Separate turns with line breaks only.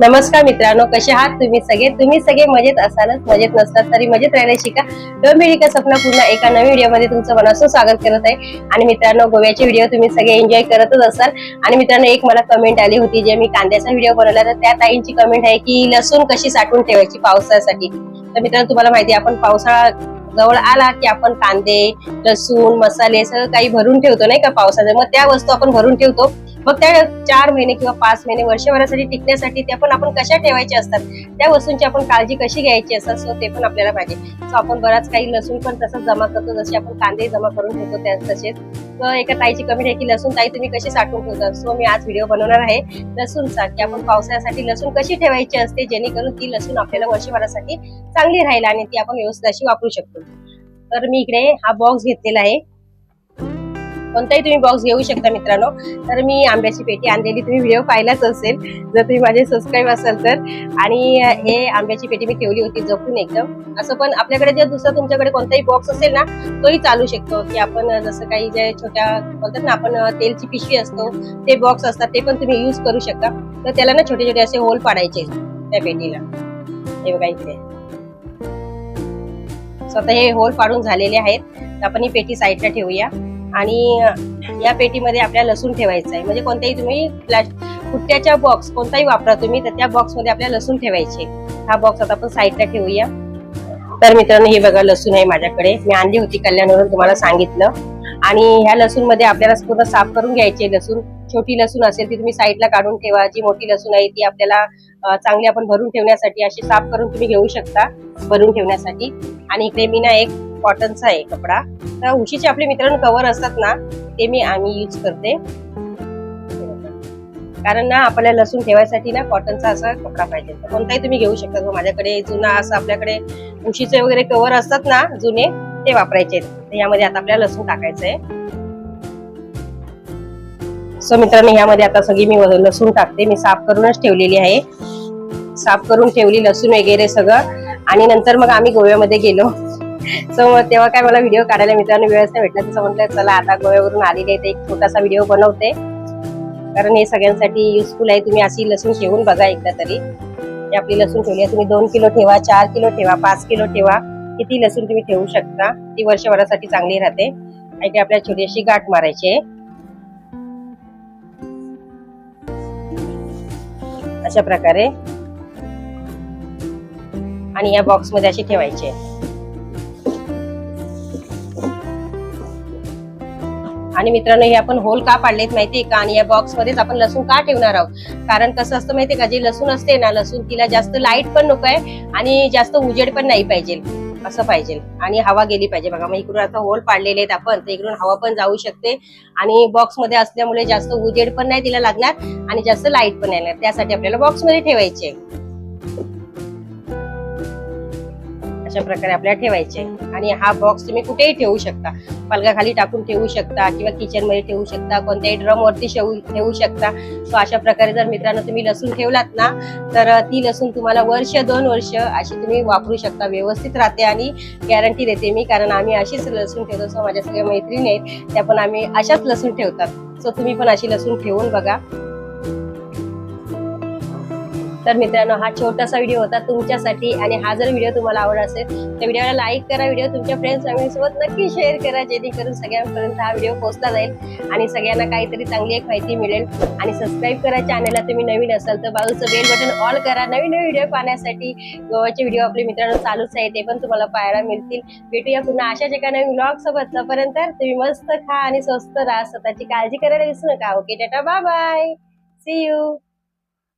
नमस्कार मित्रांनो कसे आहात तुम्ही सगळे? तुम्ही सगळे मजेत असालच? मजेत नसतात तरी मजेत राहायला शिका. तर मी सपना पुन्हा एका नवीन व्हिडिओमध्ये तुमचं मनासून स्वागत करत आहे. आणि मित्रांनो गोव्याचे व्हिडिओ तुम्ही सगळे एन्जॉय करतच असाल. आणि मित्रांनो एक मला कमेंट आली होती जे मी कांद्याचा व्हिडिओ बनवला तर त्या ताईंची कमेंट आहे की लसूण कशी साठवून ठेवायची पावसाळ्यासाठी तर मित्रांनो तुम्हाला माहिती आहे आपण पावसाळा जवळ आला की आपण कांदे लसूण मसाले सगळं काही भरून ठेवतो नाही का पावसाचं? मग त्या वस्तू आपण भरून ठेवतो. मग त्या चार महिने किंवा पाच महिने वर्षभरासाठी टिकण्यासाठी त्या पण आपण कशा ठेवायच्या असतात? त्या वस्तूंची आपण काळजी कशी घ्यायची असतात? सो ते पण आपल्याला पाहिजे. सो आपण बराच काही लसूण पण तसंच जमा करतो जसे आपण कांदे जमा करून ठेवतो त्या तसेच. एका ताईची कमेंट आहे की लसूण ताई तुम्ही कशी साठवून ठेवता? सो मी आज व्हिडिओ बनवणार आहे लसूणचा की आपण पावसाळ्यासाठी लसूण कशी ठेवायची असते? जेणेकरून ती लसूण आपल्याला वर्षभरासाठी चांगली राहील आणि ती आपण व्यवस्थित अशी वापरू शकतो. तर मी इकडे हा बॉक्स घेतलेला आहे. कोणताही तुम्ही बॉक्स घेऊ शकता मित्रांनो. तर मी आंब्याची पेटी आणलेली तुम्ही व्हिडिओ पाहिलाच असेल. जर तुम्ही माझे सबस्क्राईब असाल तर. आणि हे आंब्याची पेटी मी ठेवली होती जपून एकदम. असं पण आपल्याकडे जर दुसरा तुमच्याकडे कोणताही बॉक्स असेल ना तोही चालू शकतो. की आपण जसं काही जे छोट्या बोलतात ना आपण तेलची पिशवी असतो ते बॉक्स असतात ते पण तुम्ही यूज करू शकता. तर त्याला ना छोटे छोटे असे होल पाडायचे त्या पेटीला. हे बघा इथे स्वतः हे होल पाडून झालेले आहेत. तर आपण ही पेटी साईडला ठेवूया. आणि या पेटीमध्ये आपल्याला लसूण ठेवायचं आहे. म्हणजे कोणताही तुम्ही कुट्ट्याच्या बॉक्स कोणताही वापरा तुम्ही तर त्या बॉक्समध्ये आपल्याला लसूण ठेवायचे हा बॉक्स आता आपण साईडला ठेवूया. तर मित्रांनो हे बघा लसूण आहे माझ्याकडे. मी आणली होती कल्याणवरून तुम्हाला सांगितलं. आणि ह्या लसूणमध्ये आपल्याला पूर्ण साफ करून घ्यायचे लसूण. छोटी लसूण असेल ती तुम्ही साईडला काढून ठेवा. जी मोठी लसूण आहे ती आपल्याला चांगली आपण भरून ठेवण्यासाठी अशी साफ करून तुम्ही घेऊ शकता भरून ठेवण्यासाठी. आणि इकडे मी ना एक कॉटनचा आहे कपडा. तर उशीचे आपले मित्रांनो कवर असतात ना ते मी आम्ही यूज करते. कारण ना आपल्याला लसूण ठेवायसाठी ना कॉटनचा असा कपडा पाहिजे. कोणताही तुम्ही घेऊ शकता. माझ्याकडे जुना असं आपल्याकडे उशीचे वगैरे कवर असतात ना जुने ते वापरायचे. यामध्ये आता आपल्याला लसूण टाकायचं आहे सो मित्रांनो ह्यामध्ये आता सगळी मी लसूण टाकते. मी साफ करूनच ठेवलेली आहे. साफ करून ठेवली लसूण वगैरे सगळं. आणि नंतर मग आम्ही गोव्यामध्ये गेलो. सो मग तेव्हा काय मला व्हिडिओ काढायला मित्रांनो वेळच नाही भेटला. तसं म्हटलं चला आता गोव्यावरून आलेले आहे तर एक छोटासा व्हिडिओ बनवते. कारण हे सगळ्यांसाठी युजफुल आहे. तुम्ही अशी लसूण ठेवून बघा एकदा तरी. आपली लसूण ठेवली आहे. तुम्ही दोन किलो ठेवा चार किलो ठेवा पाच किलो ठेवा. किती लसूण तुम्ही ठेवू शकता ती वर्षभरासाठी चांगली राहते. आणि आपल्या आपल्याला छोटी अशी गाठ मारायची आहे. अशा प्रकारे. आणि या बॉक्समध्ये अशी ठेवायची आहे. आणि मित्रांनो हे आपण होल का पाडलेत माहितीये का? आणि या बॉक्स मध्येच आपण लसूण का ठेवणार आहोत? कारण कसं असतं माहितीये का? जे लसूण असते ना लसूण तिला जास्त लाइट पण नको आहे आणि जास्त उजेड पण नाही पाहिजे. असं पाहिजे. आणि हवा गेली पाहिजे. बघा मग इकडून आता होल पाडलेले आहेत आपण तर इकडून हवा पण जाऊ शकते. आणि बॉक्समध्ये असल्यामुळे जास्त उजेड पण नाही तिला लागणार आणि जास्त लाइट पण नाही त्यासाठी आपल्याला बॉक्समध्ये ठेवायचे अशा प्रकारे आपल्याला ठेवायचे. आणि हा बॉक्स तुम्ही कुठेही ठेवू शकता. पलगाखाली टाकून ठेवू शकता किंवा किचनमध्ये ठेवू शकता. कोणत्याही ड्रम वरती ठेवू ठेवू शकता. सो अशा प्रकारे जर मित्रांनो तुम्ही लसूण ठेवलात ना तर ती लसूण तुम्हाला वर्ष दोन वर्ष अशी तुम्ही वापरू शकता. व्यवस्थित राहते आणि गॅरंटी देते मी कारण आम्ही अशीच लसूण ठेवतो. सो माझ्या सगळ्या मैत्रिणी आहेत त्या पण आम्ही अशाच लसूण ठेवतात. सो तुम्ही पण अशी लसूण ठेवून बघा. तर मित्रांनो हा छोटासा व्हिडिओ होता तुमच्यासाठी आणि हा जर व्हिडिओ तुम्हाला आवडला असेल तर व्हिडिओला लाईक करा व्हिडिओ तुमच्या फ्रेंड्स फॅमिलीसोबत नक्की शेअर करा जेणेकरून सगळ्यांपर्यंत हा व्हिडिओ पोहोचला जाईल आणि सगळ्यांना काहीतरी चांगली एक माहिती मिळेल. आणि सबस्क्राईब करा चॅनलला तुम्ही नवीन असाल तर बाजूचं बेल बटन ऑल करा. नवीन नवीन व्हिडिओ पाहण्यासाठी गोवाचे व्हिडिओ आपले मित्रांनो चालूच आहे ते पण तुम्हाला पाहायला मिळतील. भेटूया पुन्हा अशाच एका नवीन ब्लॉग सोबत. तोपर्यंत तुम्ही मस्त खा आणि स्वस्त राहा. स्वतःची काळजी करायला विसरू नका. Okay tata bye bye see you